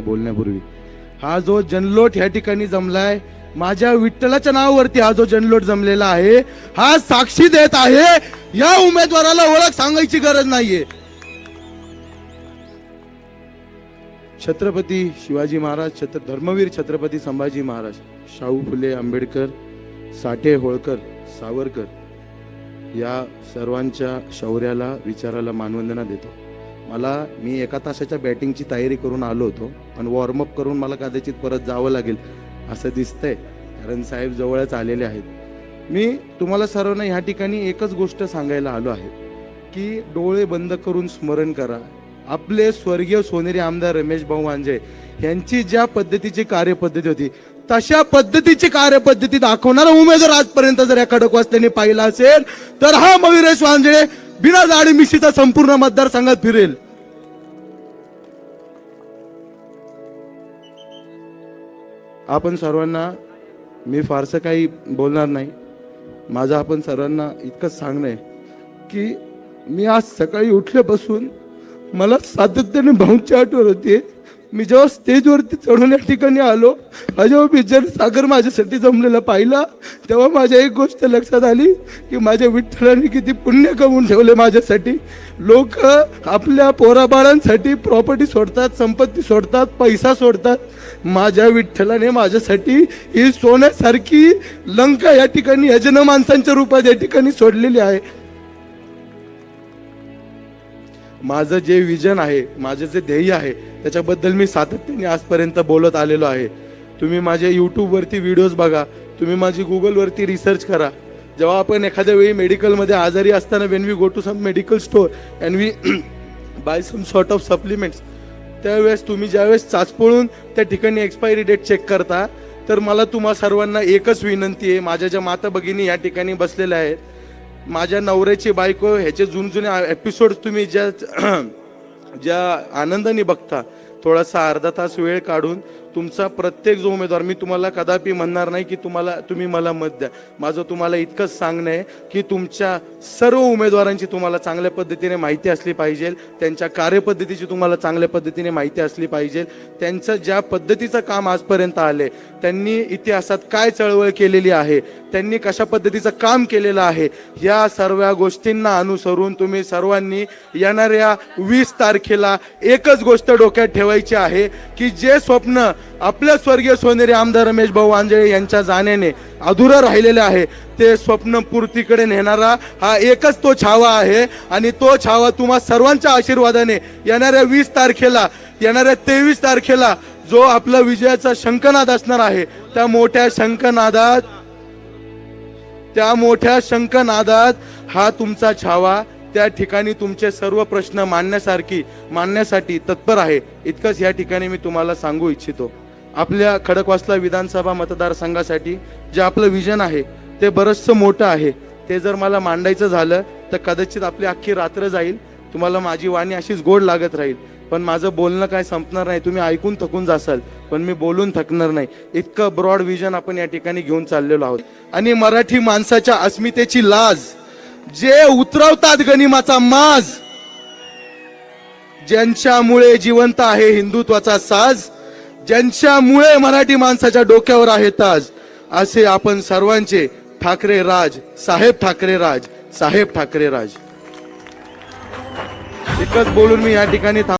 बोलण्यापूर्वी. हा जो जनलोट या ठिकाणी जमलाय माझ्या विठ्ठलाच्या नावावरती हा जो जनलोट जमलेला आहे हा साक्षी देत आहे. या उमेदवाराला ओळख सांगायची गरज नाहीये. छत्रपती शिवाजी महाराज छत्र धर्मवीर छत्रपती संभाजी महाराज शाहू फुले आंबेडकर साठे होळकर सावरकर या सर्वांच्या शौर्याला विचाराला मानवंदना देतो. मला मी एका तासाच्या बॅटिंगची तयारी करून आलो होतो पण वॉर्मअप करून मला कदाचित परत जावं लागेल असं दिसतंय कारण साहेब जवळच आलेले आहेत. मी तुम्हाला सर्वांना ह्या ठिकाणी एकच गोष्ट सांगायला आलो आहे की डोळे बंद करून स्मरण करा. आपले स्वर्गीय सोनेरी आमदार रमेश भाऊ वांजे यांची ज्या पद्धतीची कार्यपद्धती होती तशा पद्धतीची कार्यपद्धती दाखवणारा उमेदवार आजपर्यंत जर या खडकवासल्याने पाहिला असेल तर हा मयुरेश वांजे बिना जाडी मिशीचा संपूर्ण मतदारसंघात फिरेल. आपण सर्वांना मी फारसं काही बोलणार नाही. माझं आपण सर्वांना इतकंच सांगणं आहे की मी आज सकाळी उठल्यापासून मला सातत्याने भाऊंची आठवण होती मी जेव्हा स्टेजवरती चढून या ठिकाणी आलो हा जेव्हा विजय सागर माझ्यासाठी जमलेला पाहिला तेव्हा माझ्या एक गोष्ट लक्षात आली की माझ्या विठ्ठलाने किती पुण्य कमवून ठेवले माझ्यासाठी. लोक आपल्या पोराबाळांसाठी प्रॉपर्टी सोडतात संपत्ती सोडतात पैसा सोडतात. माझ्या विठ्ठलाने माझ्यासाठी ही सोन्यासारखी लंका या ठिकाणी यजन माणसांच्या रूपात या ठिकाणी सोडलेली आहे. माझं जे विजन आहे माझं जे ध्येय आहे त्याच्याबद्दल मी सातत्याने आजपर्यंत बोलत आलेलो आहे. तुम्ही माझे यूट्यूबवरती व्हिडिओज बघा तुम्ही माझी गुगलवरती रिसर्च करा. जेव्हा आपण एखाद्या वेळी मेडिकलमध्ये आजारी असताना when we go to some medical store and we buy some sort of supplements त्यावेळेस तुम्ही ज्यावेळेस चाचपळून त्या ठिकाणी एक्सपायरी डेट चेक करता तर मला तुम्हा सर्वांना एकच विनंती आहे माझ्या ज्या माता भगिनी या ठिकाणी बसलेल्या आहेत माझ्या नवऱ्याची बायको ह्याचे जुने जुने एपिसोड तुम्ही ज्या ज्या आनंदाने बघता थोडासा अर्धा तास वेळ काढून तुमचा प्रत्येक जो उमेदवार मी तुम्हाला कदापि म्हणणार नाही की तुम्हाला तुम्ही मला मत द्या. माझं तुम्हाला इतकंच सांगणं आहे की तुमच्या सर्व उमेदवारांची तुम्हाला चांगल्या पद्धतीने माहिती असली पाहिजे. त्यांच्या कार्यपद्धतीची तुम्हाला चांगल्या पद्धतीने माहिती असली पाहिजे. त्यांचं ज्या पद्धतीचं काम आजपर्यंत आले त्यांनी इतिहासात काय चळवळ केलेली आहे त्यांनी कशा पद्धतीचं काम केलेलं आहे या सर्व गोष्टींना अनुसरून तुम्ही सर्वांनी येणाऱ्या वीस तारखेला एकच गोष्ट डोक्यात ठेवायची आहे की जे स्वप्न आपल्या स्वर्गीय सोनेरी आमदार रमेश भाऊ आंजळे यांच्या जाण्याने अधुरं राहिलेले आहे. ते स्वप्न पूर्तीकडे नेणारा हा एकच तो छावा आहे आणि तो छावा तुम्हा सर्वांच्या आशीर्वादाने येणाऱ्या वीस तारखेला येणाऱ्या तेवीस तारखेला जो आपला विजयाचा शंखनाद असणार आहे त्या मोठ्या शंखनादात त्या मोठ्या शंखनादात हा तुमचा छावा त्या ठिकाणी तुमचे सर्व प्रश्न मांडण्यासारखी मांडण्यासाठी तत्पर आहे. इतकंच या ठिकाणी मी तुम्हाला सांगू इच्छितो. आपल्या खडकवासला विधानसभा मतदारसंघासाठी जे आपलं विजन आहे ते बरंचसं मोठं आहे. ते जर मला मांडायचं झालं तर कदाचित आपली अख्खी रात्र जाईल. तुम्हाला माझी वाणी अशीच गोड लागत राहील. पण माझं बोलणं काय संपणार नाही तुम्ही ऐकून थकून जासाल. पण मी बोलून थकणार नाही. इतकं ब्रॉड विजन आपण या ठिकाणी घेऊन चाललेलो आहोत. आणि मराठी माणसाच्या अस्मितेची लाज जे उतरवतात गनिमाचा माज ज्यांच्यामुळे जिवंत आहे हिंदुत्वाचा साज ज्यांच्यामुळे मराठी माणसाच्या डोक्यावर आहे ताज असे आपण सर्वांचे ठाकरे राज साहेब ठाकरे राज साहेब ठाकरे राज. इतकंच बोलून मी या ठिकाणी थांब